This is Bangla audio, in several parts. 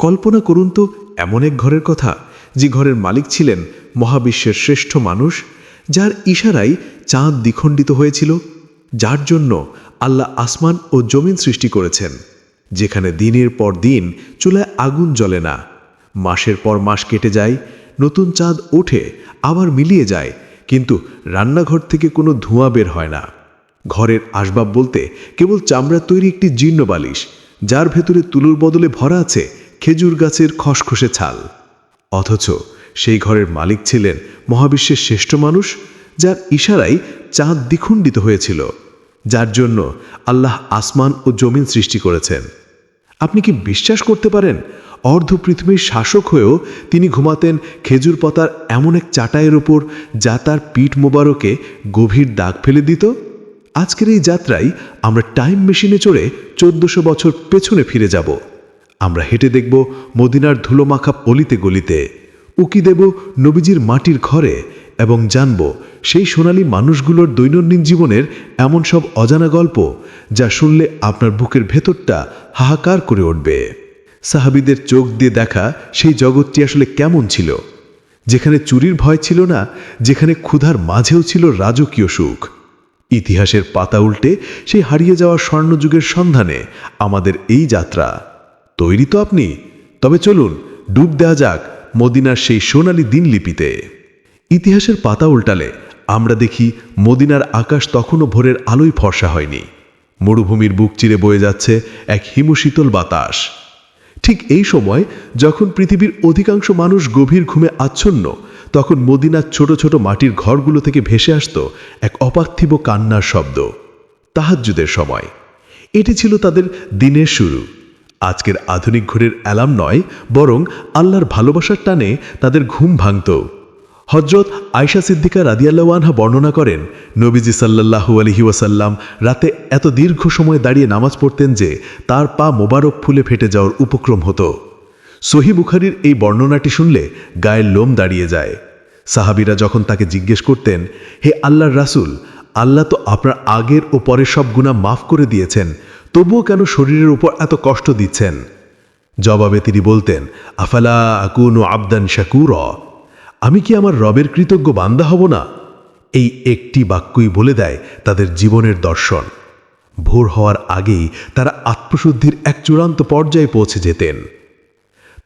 কল্পনা করুন তো, এমন এক ঘরের কথা, যে ঘরের মালিক ছিলেন মহাবিশ্বের শ্রেষ্ঠ মানুষ, যার ইশারাই চাঁদ দ্বিখণ্ডিত হয়েছিল, যার জন্য আল্লাহ আসমান ও জমিন সৃষ্টি করেছেন, যেখানে দিনের পর দিন চুলায় আগুন জ্বলে না, মাসের পর মাস কেটে যায়, নতুন চাঁদ ওঠে, আবার মিলিয়ে যায়, কিন্তু রান্নাঘর থেকে কোনো ধোঁয়া বের হয় না। ঘরের আসবাব বলতে কেবল চামড়ার তৈরি একটি জীর্ণ বালিশ, যার ভেতরে তুলোর বদলে ভরা আছে খেজুর গাছের খসখসে ছাল। অথচ সেই ঘরের মালিক ছিলেন মহাবিশ্বের শ্রেষ্ঠ মানুষ, যার ইশারায় চাঁদ দ্বিখণ্ডিত হয়েছিল। যার জন্য আল্লাহ আসমান ও জমিন সৃষ্টি করেছেন। আপনি কি বিশ্বাস করতে পারেন, অর্ধ পৃথিবীর শাসক হয়েও তিনি ঘুমাতেন খেজুর পাতার এমন এক চাটাইয়ের ওপর যা তার পিঠ মোবারকে গভীর দাগ ফেলে দিত? আজকের এই যাত্রায় আমরা টাইম মেশিনে চড়ে চোদ্দশো বছর পেছনে ফিরে যাব। আমরা হেঁটে দেখব মদিনার ধুলোমাখা পলিতে গলিতে। উকি দেব নবীজির মাটির ঘরে এবং জানব সেই সোনালী মানুষগুলোর দৈনন্দিন জীবনের এমন সব অজানা গল্প যা শুনলে আপনার বুকের ভেতরটা হাহাকার করে উঠবে। সাহাবিদের চোখ দিয়ে দেখা সেই জগৎটি আসলে কেমন ছিল। যেখানে চুরির ভয় ছিল না, যেখানে ক্ষুধার মাঝেও ছিল রাজকীয় সুখ। ইতিহাসের পাতা উল্টে সেই হারিয়ে যাওয়া স্বর্ণযুগের সন্ধানে আমাদের এই যাত্রা। তৈরি তো আপনি? তবে চলুন, ডুব দেওয়া যাক মদিনার সেই সোনালী দিনলিপিতে। ইতিহাসের পাতা উল্টালে আমরা দেখি মদিনার আকাশ তখনও ভোরের আলোয় ফর্সা হয়নি। মরুভূমির বুক চিরে বয়ে যাচ্ছে এক হিমশীতল বাতাস। ঠিক এই সময় যখন পৃথিবীর অধিকাংশ মানুষ গভীর ঘুমে আচ্ছন্ন, তখন মদিনার ছোট ছোট মাটির ঘরগুলো থেকে ভেসে আসত এক অপার্থিব কান্নার শব্দ। তাহাজ্জুদের সময়। এটি ছিল তাদের দিনের শুরু। আজকের আধুনিক ঘড়ির অ্যালার্ম নয়, বরং আল্লাহর ভালোবাসার টানে তাদের ঘুম ভাঙত। হজরত আয়সা সিদ্দিকা রাদিয়াল্লাহু আনহা বর্ণনা করেন, নবীজি সাল্লাল্লাহু আলহি ওয়াসাল্লাম রাতে এত দীর্ঘ সময় দাঁড়িয়ে নামাজ পড়তেন যে তার পা মোবারক ফুলে ফেটে যাওয়ার উপক্রম হতো। সহি বুখারির এই বর্ণনাটি শুনলে গায়ের লোম দাঁড়িয়ে যায়। সাহাবিরা যখন তাকে জিজ্ঞেস করতেন, হে আল্লাহর রাসূল, আল্লাহ তো আপনার আগের ও পরের সব গুণা মাফ করে দিয়েছেন তবুও কেন শরীরের উপর এত কষ্ট দিচ্ছেন? জবাবে তিনি বলতেন, আফালা আকুন ও আবদান শাকুর। আমি কি আমার রবের কৃতজ্ঞ বান্দা হব না? এই একটি বাক্যই বলে দেয় তাদের জীবনের দর্শন। ভোর হওয়ার আগেই তারা আত্মশুদ্ধির এক চূড়ান্ত পর্যায়ে পৌঁছে যেতেন।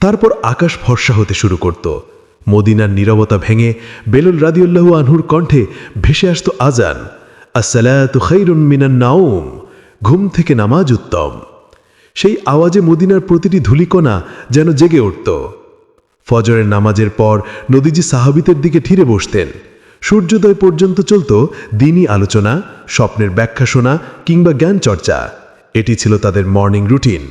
তারপর আকাশ ফর্সা হতে শুরু করত। মদিনার নীরবতা ভেঙে বেলুল রাদিউল্লাহু আনহুর কণ্ঠে ভেসে আসত আজান আসসালাতু খাইরুন মিনান নাউম ঘুম থেকে নামাজ উত্তম। সেই আওয়াজে মদিনার প্রতিটি ধুলিকণা যেন জেগে উঠত। ফজরের নামাজের পর নদীজি সাহাবিতের দিকে ঠিরে বসতেন। সূর্যোদয় পর্যন্ত চলত দিনই আলোচনা, স্বপ্নের ব্যাখ্যা শোনা কিংবা জ্ঞান চর্চা এটি ছিল তাদের মর্নিং রুটিন।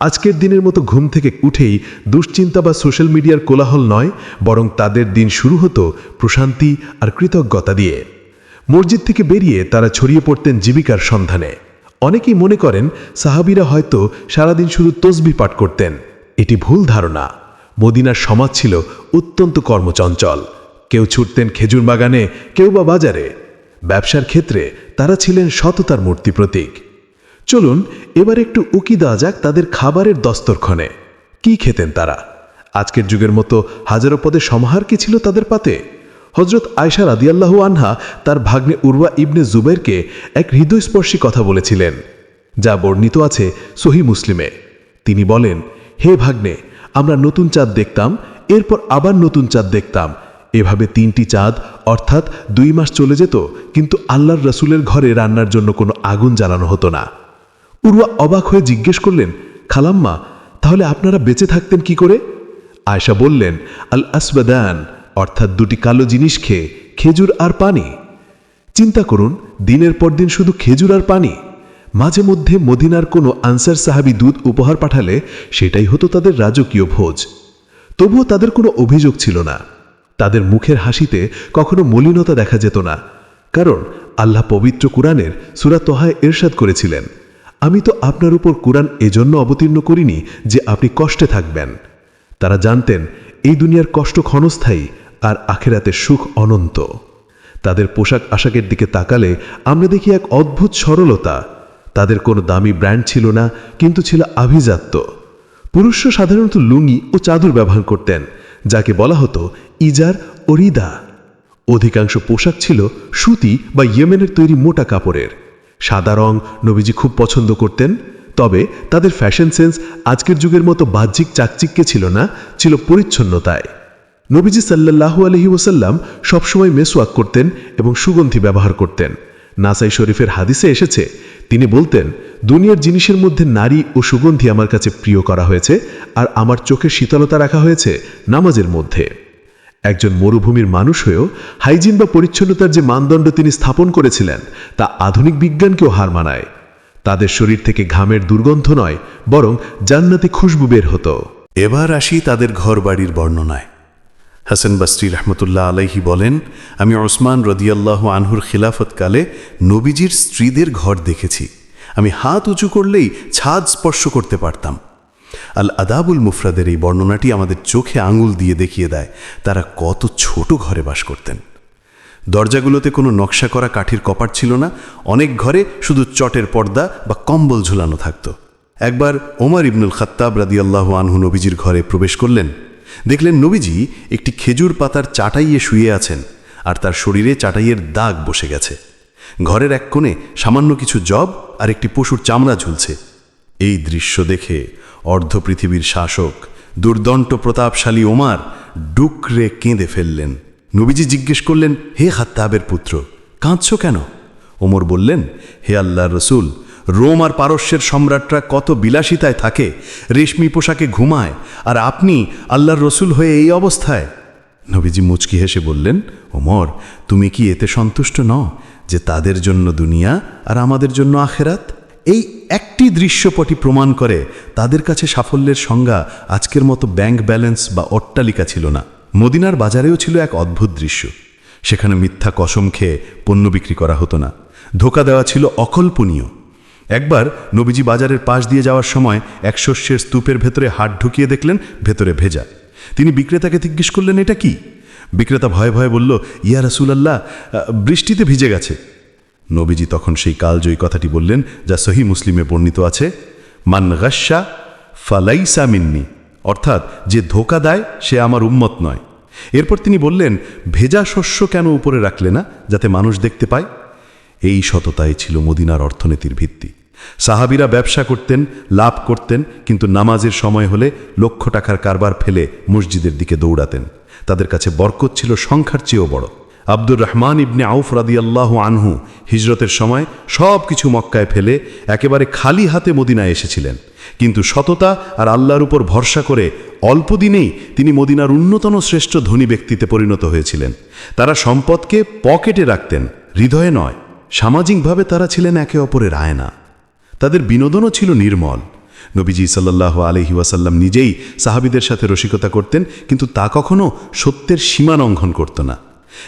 আজকের দিনের মতো ঘুম থেকে উঠেই দুশ্চিন্তা বা সোশ্যাল মিডিয়ার কোলাহল নয়, বরং তাদের দিন শুরু হতো প্রশান্তি আর কৃতজ্ঞতা দিয়ে। মসজিদ থেকে বেরিয়ে তারা ছড়িয়ে পড়তেন জীবিকার সন্ধানে। অনেকেই মনে করেন সাহাবিরা হয়তো সারাদিন শুধু তসবি পাঠ করতেন। এটি ভুল ধারণা। মদিনার সমাজ ছিল অত্যন্ত কর্মচঞ্চল। কেউ ছুটতেন খেজুর বাগানে, কেউ বা বাজারে। ব্যবসার ক্ষেত্রে তারা ছিলেন সততার মূর্তি প্রতীক। চলুন, এবার একটু উকি দেওয়া যাক তাদের খাবারের দস্তরক্ষণে কি খেতেন তারা? আজকের যুগের মতো হাজারো পদে সমাহার কি ছিল তাদের পাতে? হজরত আয়সা রাদিয়াল্লাহু আনহা তার ভাগ্নে উরওয়া ইবনে জুবেরকে এক হৃদয়স্পর্শী কথা বলেছিলেন, যা বর্ণিত আছে সহি মুসলিমে। তিনি বলেন, হে ভাগ্নে, আমরা নতুন চাঁদ দেখতাম, এরপর আবার নতুন চাঁদ দেখতাম। এভাবে তিনটি চাঁদ, অর্থাৎ দুই মাস চলে যেত, কিন্তু আল্লাহর রসুলের ঘরে রান্নার জন্য কোনো আগুন জ্বালানো হতো না। উরুয়া অবাক হয়ে জিজ্ঞেস করলেন, খালাম্মা, তাহলে আপনারা বেঁচে থাকতেন কি করে? আয়সা বললেন আল আসবাদান অর্থাৎ দুটি কালো জিনিস খেয়ে খেজুর আর পানি। চিন্তা করুন, দিনের পর দিন শুধু খেজুর আর পানি। মাঝে মধ্যে মদিনার কোনো আনসার সাহাবি দুধ উপহার পাঠালে সেটাই হতো তাদের রাজকীয় ভোজ। তবুও তাদের কোনো অভিযোগ ছিল না। তাদের মুখের হাসিতে কখনো মলিনতা দেখা যেত না। কারণ আল্লাহ পবিত্র কুরআনের সুরা তোহায় এরশাদ করেছিলেন, আমি তো আপনার উপর কোরআন এজন্য অবতীর্ণ করিনি যে আপনি কষ্টে থাকবেন। তারা জানতেন, এই দুনিয়ার কষ্ট ক্ষণস্থায়ী আর আখেরাতে সুখ অনন্ত। তাদের পোশাক আশাকের দিকে তাকালে আমরা দেখি এক অদ্ভুত সরলতা। তাদের কোনো দামি ব্র্যান্ড ছিল না, কিন্তু ছিল আভিজাত্য। পুরুষরা সাধারণত লুঙ্গি ও চাদর ব্যবহার করতেন, যাকে বলা হতো ইজার ও রিদা। অধিকাংশ পোশাক ছিল সুতি বা ইয়েমেনের তৈরি মোটা কাপড়ের। সাদা রং নবীজি খুব পছন্দ করতেন, তবে তাদের ফ্যাশন সেন্স আজকের যুগের মতো বাহ্যিক চাকচিক্যে ছিল না, ছিল পরিচ্ছন্নতায়। নবীজি সাল্লাল্লাহু আলহি ওসাল্লাম সবসময় মেসওয়াক করতেন এবং সুগন্ধি ব্যবহার করতেন। নাসাই শরীফের হাদিসে এসেছে, তিনি বলতেন, দুনিয়ার জিনিসের মধ্যে নারী ও সুগন্ধি আমার কাছে প্রিয় করা হয়েছে আর আমার চোখে শীতলতা রাখা হয়েছে নামাজের মধ্যে। একজন মরুভূমির মানুষ হয়েও হাইজিন বা পরিচ্ছন্নতার যে মানদণ্ড তিনি স্থাপন করেছিলেন, তা আধুনিক বিজ্ঞানকেও হার মানায়। তাদের শরীর থেকে ঘামের দুর্গন্ধ নয়, বরং জান্নাতে খুশবু বের হতো। এবার আসি তাদের ঘরবাড়ির বর্ণনায়। হাসান বাস্রি রহমতুল্লাহ আলাইহি বলেন, আমি ওসমান রদিয়াল্লাহ আনহুর খিলাফতকালে নবীজির স্ত্রীদের ঘর দেখেছি। আমি হাত উঁচু করলেই ছাদ স্পর্শ করতে পারতাম। আল আদাবুল মুফরাদের এই বর্ণনাটি আমাদের চোখে আঙুল দিয়ে দেখিয়ে দেয়, তারা কত ছোট ঘরে বাস করতেন। দরজাগুলোতে কোনো নকশা করা কাঠির কপাট ছিল না, অনেক ঘরে শুধু চটের পর্দা বা কম্বল ঝুলানো থাকত। একবার ওমর ইবনুল খাত্তাব রাদিয়াল্লাহ আনহু নবীজির ঘরে প্রবেশ করলেন দেখলেন নবীজি একটি খেজুর পাতার চাটাইয়ে শুয়ে আছেন, আর তার শরীরে চাটাইয়ের দাগ বসে গেছে। ঘরের এক কোণে সামান্য কিছু জব আর একটি পশুর চামড়া ঝুলছে। এই দৃশ্য দেখে অর্ধ পৃথিবীর শাসক দুর্দণ্ট প্রতাপশালী ওমার ডুকরে কেঁদে ফেললেন। নবীজি জিজ্ঞেস করলেন, হে খাত্তাবের পুত্র, কাঁদছ কেন? ওমর বললেন, হে আল্লাহর রসুল রোম আর পারস্যের সম্রাটরা কত বিলাসিতায় থাকে, রেশমি পোশাকে ঘুমায়, আর আপনি আল্লাহর রসুল হয়ে এই অবস্থায়? নবীজি মুচকি হেসে বললেন, ওমর, তুমি কি এতে সন্তুষ্ট নও যে তাদের জন্য দুনিয়া আর আমাদের জন্য আখেরাত? এই একটি দৃশ্যপটি প্রমাণ করে তাদের কাছে সাফল্যের সংজ্ঞা আজকের মতো ব্যাংক ব্যালেন্স বা অট্টালিকা ছিল না। মদিনার বাজারেও ছিল এক অদ্ভুত দৃশ্য। সেখানে মিথ্যা কসম খেয়ে পণ্য বিক্রি করা হতো না। ধোকা দেওয়া ছিল অকল্পনীয়। একবার নবীজি বাজারের পাশ দিয়ে যাওয়ার সময় এক শস্যের স্তূপের ভেতরে হাত ঢুকিয়ে দেখলেন ভেতরে ভেজা। তিনি বিক্রেতাকে জিজ্ঞেস করলেন, এটা কি? বিক্রেতা ভয়ে ভয়ে বলল, ইয়া রাসুলাল্লাহ বৃষ্টিতে ভিজে গেছে। নবীজি তখন সেই কালজয়ী কথাটি বললেন, যা সহি মুসলিমে বর্ণিত আছে, মান গাস্যা ফালাইসা মিন্নি। অর্থাৎ, যে ধোকা দেয়, সে আমার উম্মত নয়। এরপর তিনি বললেন, ভেজা শস্য কেন উপরে রাখলে না, যাতে মানুষ দেখতে পায়? এই সততাই ছিল মদিনার অর্থনীতির ভিত্তি। সাহাবিরা ব্যবসা করতেন, লাভ করতেন, কিন্তু নামাজের সময় হলে লক্ষ টাকার কারবার ফেলে মসজিদের দিকে দৌড়াতেন। তাদের কাছে বরকত ছিল সংখ্যার চেয়েও বড়। আব্দুর রহমান ইবনে আউফ রাদিয়াল্লাহু আনহু হিজরতের সময় সব কিছু মক্কায় ফেলে একেবারে খালি হাতে মদিনায় এসেছিলেন। কিন্তু সততা আর আল্লাহর উপর ভরসা করে অল্প দিনেই তিনি মদিনার অন্যতম শ্রেষ্ঠ ধনী ব্যক্তিতে পরিণত হয়েছিলেন। তারা সম্পদকে পকেটে রাখতেন, হৃদয়ে নয়, সামাজিকভাবে তারা ছিলেন একে অপরের আয়না। তাদের বিনোদনও ছিল নির্মল। নবীজি সাল্লাহ আলহি ওয়াসাল্লাম নিজেই সাহাবিদের সাথে রসিকতা করতেন, কিন্তু তা কখনো সত্যের সীমা লঙ্ঘন করত না।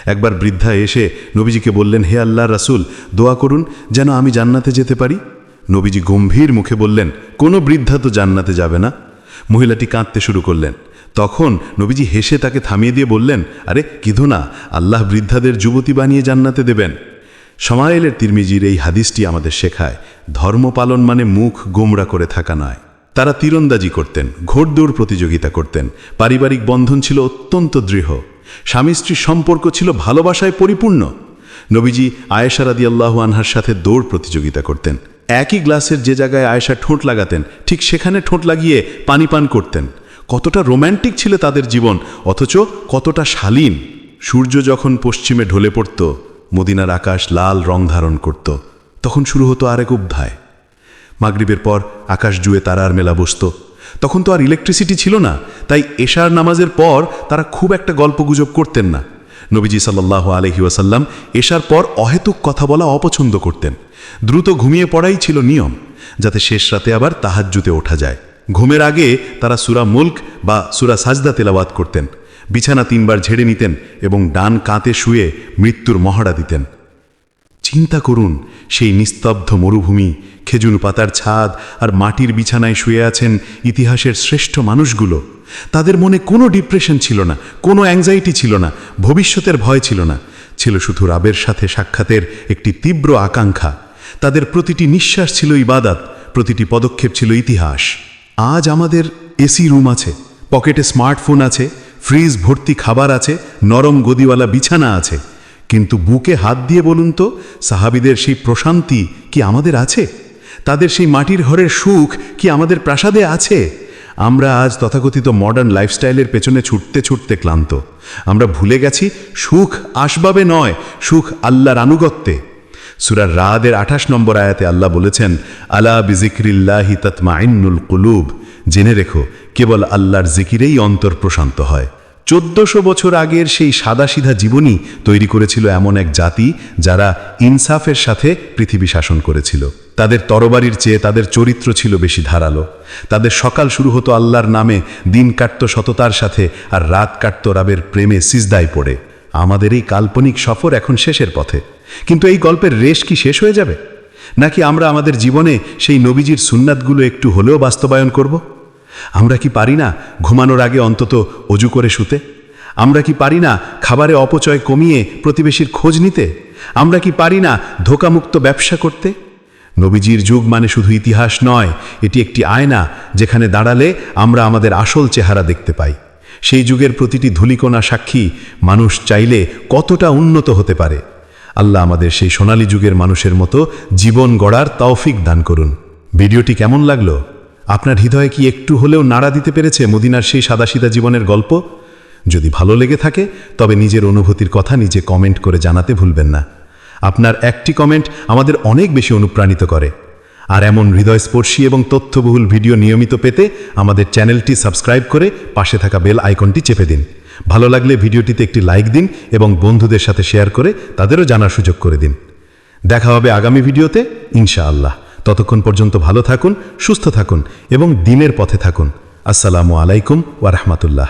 একবার বৃদ্ধা এসে নবীজিকে বললেন, হে আল্লাহ রাসুল, দোয়া করুন যেন আমি জান্নাতে যেতে পারি। নবীজি গম্ভীর মুখে বললেন, কোনো বৃদ্ধা তো জান্নাতে যাবে না। মহিলাটি কাঁদতে শুরু করলেন। তখন নবীজি হেসে তাকে থামিয়ে দিয়ে বললেন, আরে, কিধু না, আল্লাহ বৃদ্ধাদের যুবতী বানিয়ে জান্নাতে দেবেন। সমায়েলের তিরমিজির এই হাদিসটি আমাদের শেখায়। ধর্ম পালন মানে মুখ গোমরা করে থাকা নয়। তারা তীরন্দাজি করতেন, ঘোড়দৌড় প্রতিযোগিতা করতেন। পারিবারিক বন্ধন ছিল অত্যন্ত দৃঢ়। স্বামী স্ত্রীর সম্পর্ক ছিল ভালোবাসায় পরিপূর্ণ। নবীজি আয়েশা রাদি আল্লাহ আনহার সাথে দৌড় প্রতিযোগিতা করতেন। একই গ্লাসের যে জায়গায় আয়েশা ঠোঁট লাগাতেন, ঠিক সেখানে ঠোঁট লাগিয়ে পানি পান করতেন। কতটা রোম্যান্টিক ছিল তাদের জীবন, অথচ কতটা শালীন। সূর্য যখন পশ্চিমে ঢলে পড়ত, মদিনার আকাশ লাল রং ধারণ করত। তখন শুরু হতো আরেক অধ্যায়। মাগরিবের পর আকাশ জুয়ে তারার মেলা বসত। তখন তো আর ইলেকট্রিসিটি ছিল না, তাই এশার নামাজের পর তারা খুব একটা গল্পগুজব করতেন না। নবীজি সাল্লাহ আলহি ওয়াসাল্লাম এশার পর অহেতুক কথা বলা অপছন্দ করতেন। দ্রুত ঘুমিয়ে পড়াই ছিল নিয়ম, যাতে শেষ রাতে আবার তাহাজ্জুতে ওঠা যায়। ঘুমের আগে তারা সুরা মুল্ক বা সুরা সাজদা তেলাওয়াত করতেন। বিছানা তিনবার ঝেড়ে নিতেন এবং ডান কাঁতে শুয়ে মৃত্যুর মহড়া দিতেন। চিন্তা করুন, সেই নিস্তব্ধ মরুভূমি খেজুর পাতার ছাদ আর মাটির বিছানায় শুয়ে আছেন ইতিহাসের শ্রেষ্ঠ মানুষগুলো। তাদের মনে কোনো ডিপ্রেশন ছিল না, কোনো অ্যাংজাইটি ছিল না, ভবিষ্যতের ভয় ছিল না। ছিল শুধু রাবের সাথে সাক্ষাতের একটি তীব্র আকাঙ্ক্ষা। তাদের প্রতিটি নিঃশ্বাস ছিল ইবাদাত, প্রতিটি পদক্ষেপ ছিল ইতিহাস। আজ আমাদের এসি রুম আছে, পকেটে স্মার্টফোন আছে, ফ্রিজ ভর্তি খাবার আছে, নরম গদিওয়ালা বিছানা আছে। কিন্তু বুকে হাত দিয়ে বলুন তো, সাহাবিদের সেই প্রশান্তি কি আমাদের আছে? তাদের সেই মাটির ঘরের সুখ কি আমাদের প্রাসাদে আছে? আমরা আজ তথাকথিত মডার্ন লাইফস্টাইলের পেছনে ছুটতে ছুটতে ক্লান্ত। আমরা ভুলে গেছি, সুখ আসবাবে নয়, সুখ আল্লাহর আনুগত্যে। সুরার রাদের আঠাশ নম্বর আয়াতে আল্লাহ বলেছেন, আলা বিজিক্রিল্লাহি তৎমাইন্নুল কুলুব। জেনে রেখো, কেবল আল্লাহর জিকিরেই অন্তর প্রশান্ত হয়। চোদ্দশো বছর আগের সেই সাদাসিধা জীবনী তৈরি করেছিল এমন এক জাতি যারা ইনসাফের সাথে পৃথিবী শাসন করেছিল। তাদের তরবারির চেয়ে তাদের চরিত্র ছিল বেশি ধারালো। তাদের সকাল শুরু হতো আল্লাহর নামে, দিন কাটত সততার সাথে আর রাত কাটত রাবের প্রেমে সিজদায় পড়ে। আমাদের এই কাল্পনিক সফর এখন শেষের পথে। কিন্তু এই গল্পের রেশ কি শেষ হয়ে যাবে? নাকি আমরা আমাদের জীবনে সেই নবীজির সুন্নাতগুলো একটু হলেও বাস্তবায়ন করব? আমরা কি পারি না ঘুমানোর আগে অন্তত অজু করে শুতে? আমরা কি পারি না খাবারে অপচয় কমিয়ে প্রতিবেশীর খোঁজ নিতে? আমরা কি পারি না ধোকামুক্ত ব্যবসা করতে? নবীজির যুগ মানে শুধু ইতিহাস নয়, এটি একটি আয়না যেখানে দাঁড়ালে আমরা আমাদের আসল চেহারা দেখতে পাই। সেই যুগের প্রতিটি ধুলিকোনা সাক্ষী মানুষ চাইলে কতটা উন্নত হতে পারে। আল্লাহ আমাদের সেই সোনালী যুগের মানুষের মতো জীবন গড়ার তৌফিক দান করুন। ভিডিওটি কেমন লাগল? আপনার হৃদয়ে কি একটু হলেও নাড়া দিতে পেরেছে মদিনার সেই সাদাসিদা জীবনের গল্প? যদি ভালো লেগে থাকে, তবে নিজের অনুভূতির কথা নিজে কমেন্ট করে জানাতে ভুলবেন না। আপনার একটি কমেন্ট আমাদের অনেক বেশি অনুপ্রাণিত করে। আর এমন হৃদয়স্পর্শী এবং তথ্যবহুল ভিডিও নিয়মিত পেতে আমাদের চ্যানেলটি সাবস্ক্রাইব করে পাশে থাকা বেল আইকনটি চেপে দিন। ভালো লাগলে ভিডিওটিতে একটি লাইক দিন এবং বন্ধুদের সাথে শেয়ার করে তাদেরও জানার সুযোগ করে দিন। দেখা হবে আগামী ভিডিওতে, ইনশাআল্লাহ। ততক্ষণ পর্যন্ত ভালো থাকুন সুস্থ থাকুন এবং দিনের পথে থাকুন। আসসালামু আলাইকুম ওয়া রাহমাতুল্লাহ।